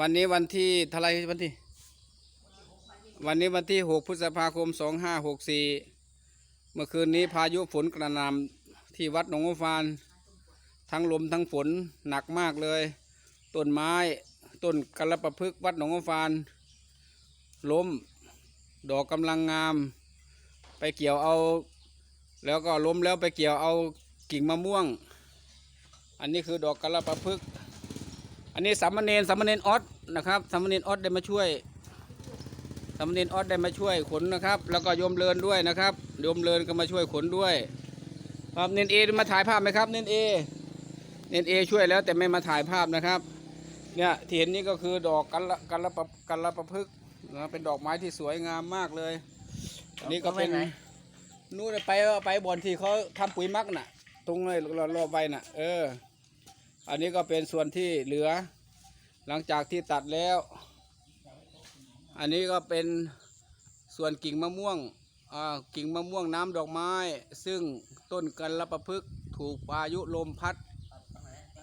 วันนี้วันที่เท่าไรวันที่ วันนี้วันที่หกพฤษภาคมสองห้าหกสี่เมื่อคืนนี้พายุฝนกระหน่ำที่วัดหนองฟาน ทั้งลมทั้งฝนหนักมากเลย ต้นไม้ต้นกระประพฤกวัดหนองฟาน ล้ม ดอกกำลังงาม ไปเกี่ยวเอา แล้วก็ล้มแล้วไปเกี่ยวเอากิ่งมะม่วง อันนี้คือดอกกระประพฤกษ์ อันนี้สามเณรสามเณรออสนะครับสามเณรออสได้มาช่วยสามเณรออสได้มาช่วยขนนะครับ แล้วก็โยมเลินด้วยนะครับโยมเลินก็มาช่วยขนด้วยครับเนนเอมาถ่ายภาพไหมครับเนนเอเนนเอช่วยแล้วแต่ไม่มาถ่ายภาพนะครับ เนี่ยที่เห็นนี่ก็คือดอกกันละกันละปะกันละประพฤกษ์นะเป็นดอกไม้ที่สวยงามมากเลยอันนี้ก็เป็นเอาไว้ไหนนู่นน่ะไปไปบ่อนที่เขาทำปุ๋ยหมักน่ะ ตรงเลยรอบๆไว้น่ะ เออ อันนี้ก็เป็นส่วนที่เหลือ หลังจากที่ตัดแล้ว อันนี้ก็เป็นส่วนกิ่งมะม่วงอ่ากิ่งมะม่วงน้ำดอกไม้ ซึ่งต้นกันละประพฤกษ์ถูกพายุลมพัด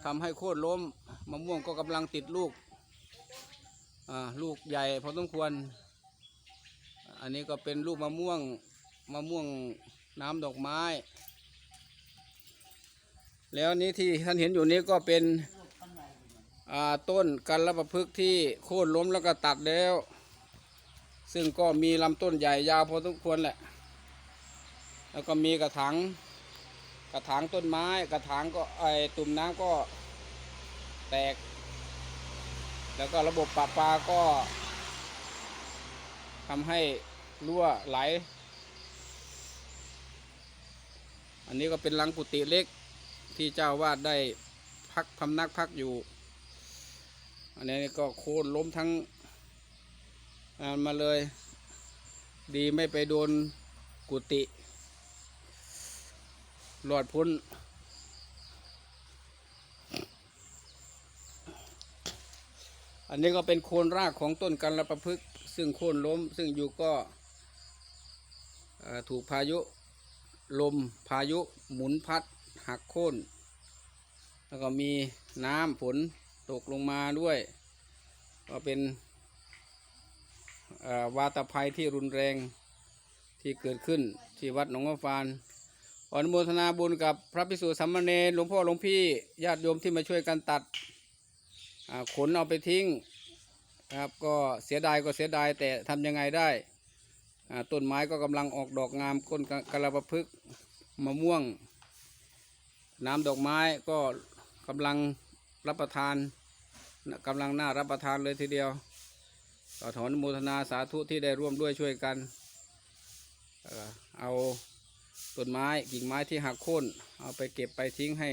ทำให้โค่นล้มมะม่วงก็กำลังติดลูกอ่าลูกใหญ่พอสมควร อันนี้ก็เป็นลูกมะม่วงมะม่วงน้ำดอกไม้ แล้วนี้ที่ท่านเห็นอยู่นี้ก็เป็นต้นกันละประพฤกษ์ที่โค่นล้มแล้วก็ตัดแล้ว ซึ่งก็มีลำต้นใหญ่ยาวพอสมควรแหละ แล้วก็มีกระถางกระถางต้นไม้กระถางก็ไอตุ่มน้ำก็แตก แล้วก็ระบบปราปาก็ทำให้รั่วไหล อันนี้ก็เป็นลังกุฏิเล็ก ที่เจ้าวาดได้พักพำนักพักอยู่ อันนี้ก็โค่นล้มทั้งอ่านมาเลย ดีไม่ไปโดนกุฏิหลอดพ้นอันนี้ก็เป็นโคนรากของต้นกันระประพฤกซึ่งโค่นล้ม ซึ่งอยู่ก็ถูกพายุลมพายุหมุนพัด หักโค่น แล้วก็มีน้ำฝนตกลงมาด้วย ก็เป็นวาตภัยที่รุนแรงที่เกิดขึ้นที่วัดหนองฟานออนุโมทนาบุญกับพระภิกษุสามเณรหลวงพ่อหลวงพี่ญาติโยมที่มาช่วยกันตัดขนเอาไปทิ้งครับก็เสียดายก็เสียดายแต่ทำยังไงได้ต้นไม้ก็กำลังออกดอกงามก้นกะกระประพฤกมะม่วง น้ำดอกไม้ก็กำลังรับประทานกำลังน่ารับประทานเลยทีเดียวก็ถอนโมทนาสาธุที่ได้ร่วมด้วยช่วยกัน เอาต้นไม้กิ่งไม้ที่หักโค่นเอาไปเก็บไปทิ้งให้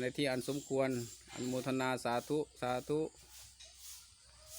ในที่อันสมควรอนุโมทนาสาธุสาธุ